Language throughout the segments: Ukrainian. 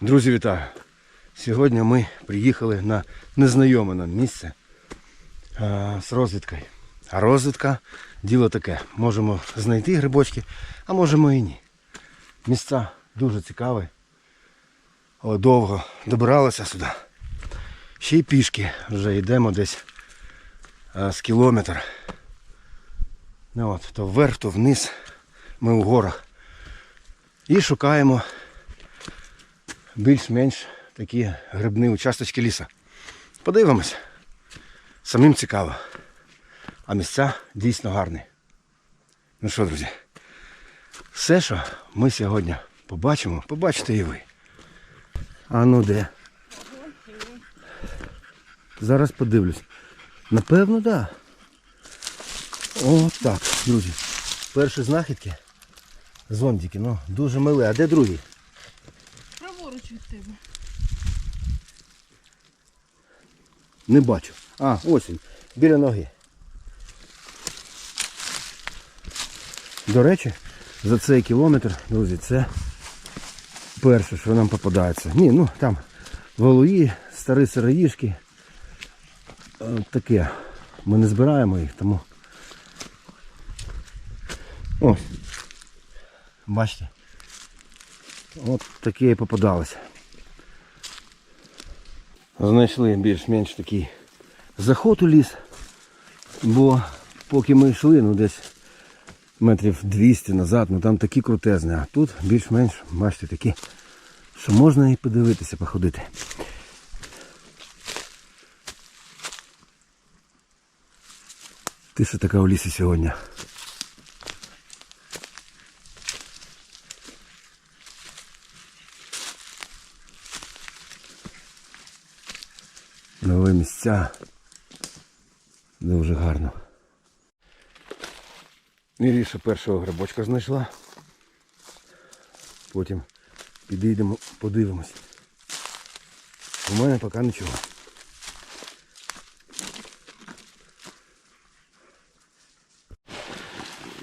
Друзі, вітаю! Сьогодні ми приїхали на незнайоме нам місце а, з розвідкою. А розвідка діло таке. Можемо знайти грибочки, а можемо і ні. Місця дуже цікаві. Але довго добиралися сюди. Ще й пішки вже йдемо десь а, з кілометр. Ну, от, то вверх, то вниз. Ми у горах. І шукаємо більш-менш такі грибні участочки ліса. Подивимось. Самим цікаво. А місця дійсно гарні. Ну що, друзі, все, що ми сьогодні побачимо, побачите і ви. А ну де? Зараз подивлюсь. Напевно, так. Да. О, так, друзі. Перші знахідки. Зонтики, ну, дуже милі. А де другий? Праворуч від тебе. Не бачу. А, ось він, біля ноги. До речі, за цей кілометр, друзі, це перше, що нам попадається. Ні, ну там волої, старі сироїшки. Е, Таке. Ми не збираємо їх, тому. Ось. Бачите? От таке і попадалося. Знайшли більш-менш такий заход у ліс, бо поки ми йшли, ну десь метрів 200 назад, ну там такі крутезні, а тут більш-менш, бачите, такі, що можна і подивитися, походити. Тиша така у лісі сьогодні. Нові місця. Дуже гарно. Міріша першого грибочка знайшла. Потім підійдемо, подивимось. У мене поки нічого.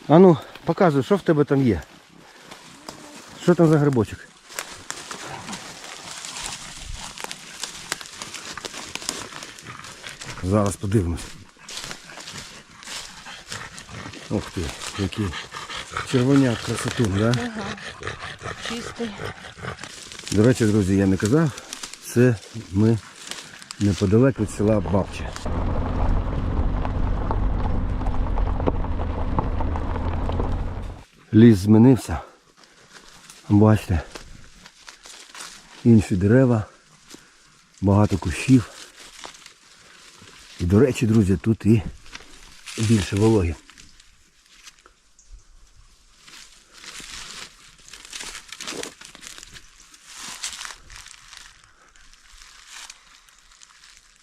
А ну, показуй, що в тебе там є. Що там за грибочок? Зараз подивимось. Ух ти, який червоняк красотун, да? Чистий. До речі, друзі, я не казав, це ми неподалек від села Бабче. Ліс змінився. Бачите, інші дерева, багато кущів. До речі, друзі, тут і більше вологи.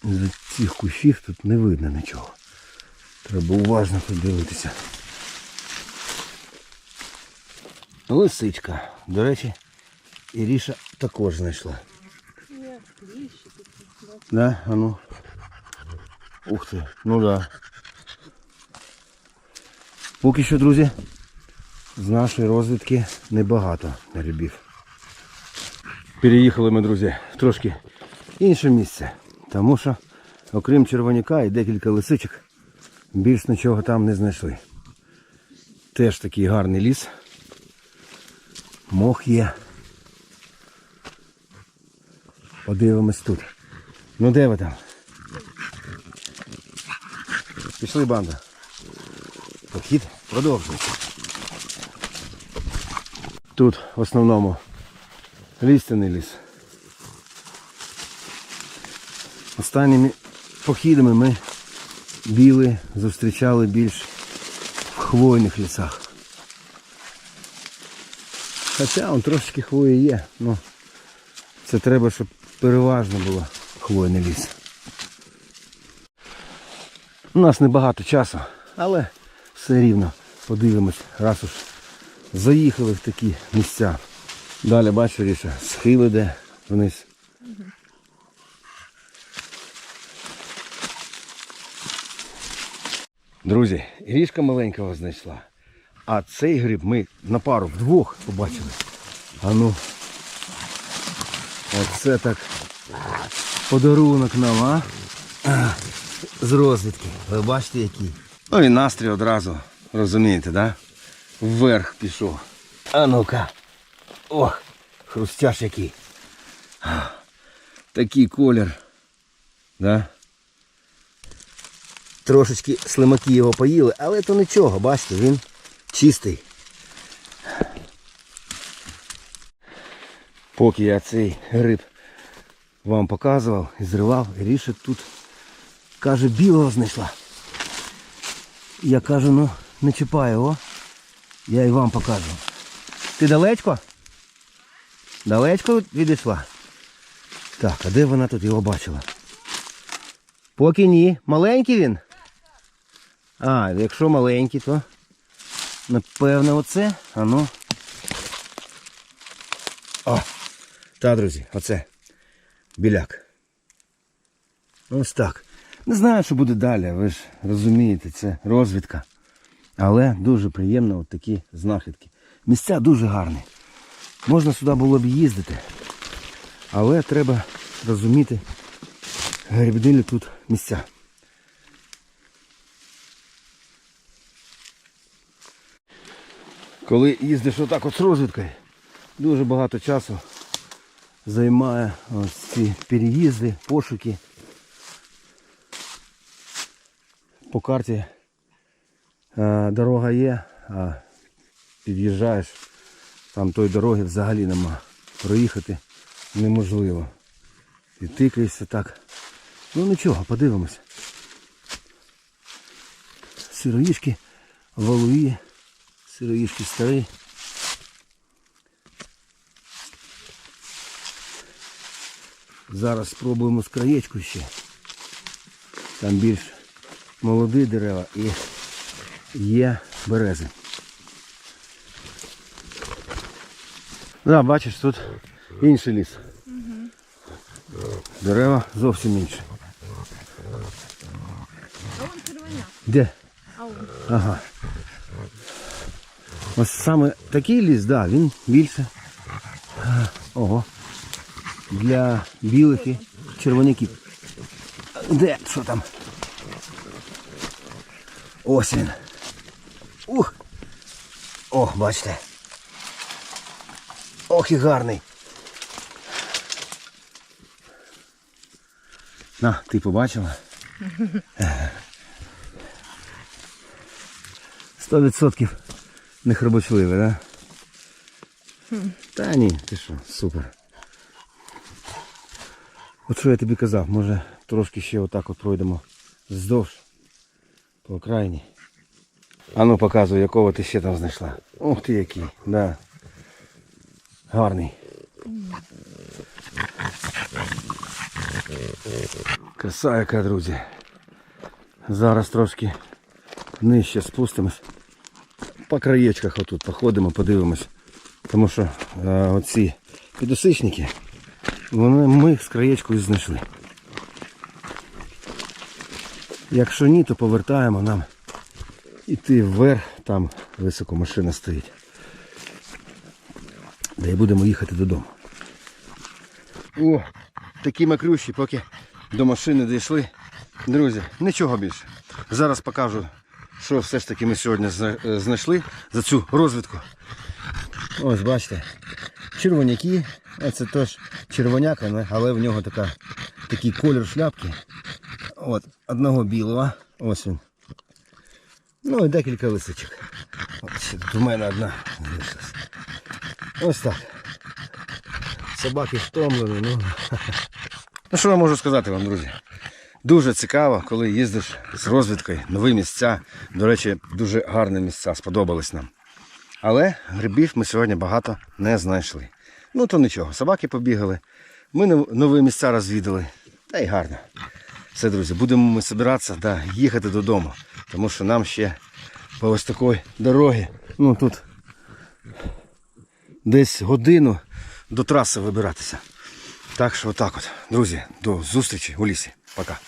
За цих кущів тут не видно нічого. Треба уважно тут дивитися. Лисичка. До речі, Іріша також знайшла. Да, а ну. Ух ти, ну да. Поки що, друзі, з нашої розвідки небагато грибів. Переїхали ми, друзі, трошки інше місце. Тому що, окрім червоняка і декілька лисичок, більш нічого там не знайшли. Теж такий гарний ліс. Мох є. Подивимось тут. Ну де ви там? Пішли банда. Похід продовжується. Тут в основному лістяний ліс. Останніми похідами ми біли зустрічали більш в хвойних лісах. Хоча он трошечки хвої є, ну це треба, щоб переважно було хвойний ліс. У нас небагато часу, але все рівно подивимось, раз уж заїхали в такі місця. Далі бачу, Ріша, схил іде вниз. Друзі, ріжка маленького знайшла. А цей гриб ми на пару вдвох побачили. А ну. Оце так подарунок нам, а? З розвідки. Ви бачите який? Ну і настрій одразу, розумієте, да? Вверх пішов. А ну-ка. Ох, хрустяш який. Такий колір. Да? Трошечки слимаки його поїли, але то нічого, бачите, він чистий. Поки я цей гриб вам показував і зривав, Ріша тут каже, білого знайшла. Я кажу, ну не чіпай його. Я і вам покажу. Ти далечко? Далечко відійшла? Так, а де вона тут його бачила? Поки ні. Маленький він? А, якщо маленький, то напевно оце. А ну. О! Та, друзі, оце. Біляк. Ось так. Не знаю, що буде далі, ви ж розумієте, це розвідка. Але дуже приємно от такі знахідки. Місця дуже гарні. Можна сюди було б їздити. Але треба розуміти, грибдилі тут місця. Коли їздиш отак от з розвідкою, дуже багато часу займає ось ці переїзди, пошуки. По карті е, дорога є, а під'їжджаєш, там тої дороги взагалі нема. Проїхати неможливо. І тикаєшся так. Ну нічого, подивимося. Сироїшки, валуї, сироїшки старі. Зараз спробуємо з краєчку ще. Там більш молоді дерева і є берези. Да, бачиш, тут інший ліс. Дерева зовсім інші. А вон червоня. Де? А вон. Ага. Ось саме такий ліс, да, він більше. Ого. Для білих і червоняків. Де? Що там? Ось він. Ух. О, бачите. Ох і гарний. На, ти побачила? Сто відсотків не хробочливий, да? Та ні, ти що, супер. От що я тобі казав, може трошки ще отак от пройдемо вздовж по окраїні. А ну показуй, якого ти ще там знайшла. Ух ти який, да. Гарний. Краса яка, друзі. Зараз трошки нижче спустимось. По краєчках отут походимо, подивимось. Тому що е, оці підосичники, вони ми з краєчкою знайшли. Якщо ні, то повертаємо нам іти вверх, там високо машина стоїть. Де і будемо їхати додому. О, такі макрющі, поки до машини дійшли. Друзі, нічого більше. Зараз покажу, що все ж таки ми сьогодні е, знайшли за цю розвідку. Ось бачите, червоняки. Оце теж червоняк, але в нього така, такий колір шляпки. От, одного білого. Ось він. Ну і декілька лисичок. У мене одна. Ось так. Собаки втомлені, ну. Ну що я можу сказати вам, друзі? Дуже цікаво, коли їздиш з розвідкою, нові місця. До речі, дуже гарні місця, сподобались нам. Але грибів ми сьогодні багато не знайшли. Ну то нічого, собаки побігали, ми нові місця розвідали. Та й гарно. Все, друзі, будемо ми збиратися да, їхати додому. Тому що нам ще по ось такої дороги. Ну тут десь годину до траси вибиратися. Так що отак от. Друзі, до зустрічі у лісі. Пока.